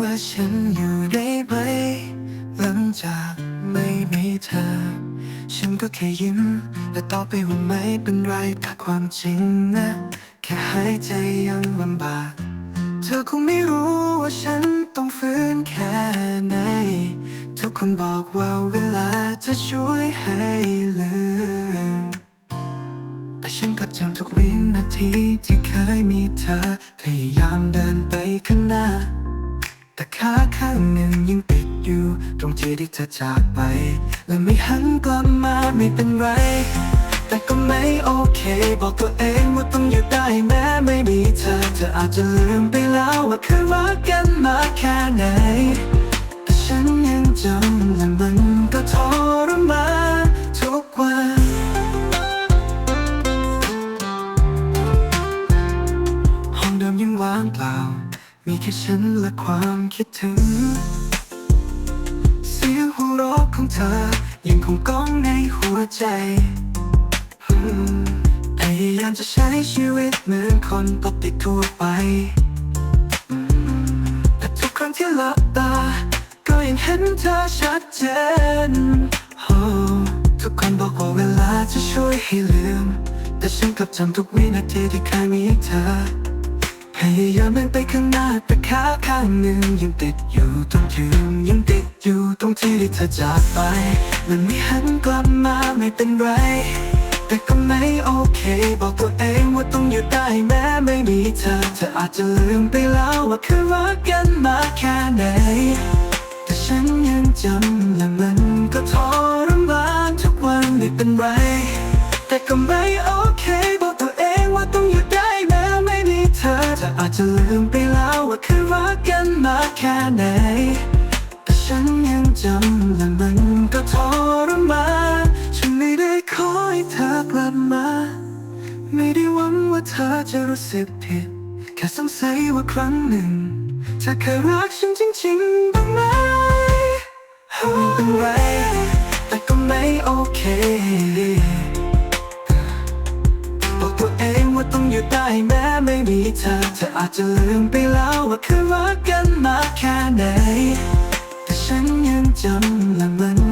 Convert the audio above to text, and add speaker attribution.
Speaker 1: ว่าฉันอยู่ได้ไหมหลังจากไม่มีเธอ ฉันก็แค่ยิ้ม และตอบไปว่าไม่เป็นไรถ้าความจริงนะ แค่หายใจยังลำบาก เธอคงไม่รู้ว่าฉันต้องฟื้นแค่ไหน ทุกคนบอกว่าเวลาจะช่วยให้ลืมแต่ฉันก็จำทุกวินาทีที่เคยมีเธอ พยายามเดินไปข้างหน้า แต่ขาข้างหนึ่งยังติดอยู่ ตรงที่ที่เธอจากไป และไม่หันกลับมาไม่เป็นไร แต่ก็ไม่โอเค บอกตัวเองว่าต้องอยู่ได้แม้ไม่มีเธอ เธออาจจะลืมไปแล้วว่าเคยรักกันมาแค่ไหน แต่ฉันยังจำและมันก็ทรมานทุกวันห้องเดิมยังว่างเปล่า มีแค่ฉันและความคิดถึง เสียงหัวเราะของเธอ ยังคงก้องในหัวใจพยายามจะใช้ชีวิตเหมือนคนปกติทั่วไป แต่ทุกครั้งที่หลับตา ก็ยังเห็นเธอชัดเจน ทุกคนบอกว่าเวลาจะช่วยให้ลืม แต่ฉันกลับจำทุกวินาทีที่เคยมีเธอ พยายามเดินไปข้างหน้าแต่ขาข้างหนึ่งยังติดอยู่ตรงยืนยังติดอยู่ตรงที่ที่เธอจากไป มันไม่หันกลับมาไม่เป็นไร แต่ก็ไม่โอเค บอกตัวเองว่าต้องอยู่ได้แม้ไม่มีเธอ เธออาจจะลืมไปแล้วว่าเคยรักกันมาแค่ไหน แต่ฉันยังจำและมันก็ทรมานทุกวันไม่เป็นไร แต่ก็ไม่โอ จะลืมไปแล้วว่าเคยรักกันมาแค่ไหน แต่ฉันยังจำและมันก็ทรมานฉันไม่ได้ขอให้เธอกลับมา ไม่ได้หวังว่าเธอจะรู้สึกผิด แค่สงสัยว่าครั้งหนึ่งเธอเคยรักฉันจริงๆบ้างไหมไม่เป็นไรแต่ก็ไม่โอเคบอกตัวเองว่าต้องอยู่ได้แม้ ม่มีเธอเธออาจจะลืมไปแล้วว่าเคยรักกันมาแค่ไหน แต่ฉันยังจำและมัน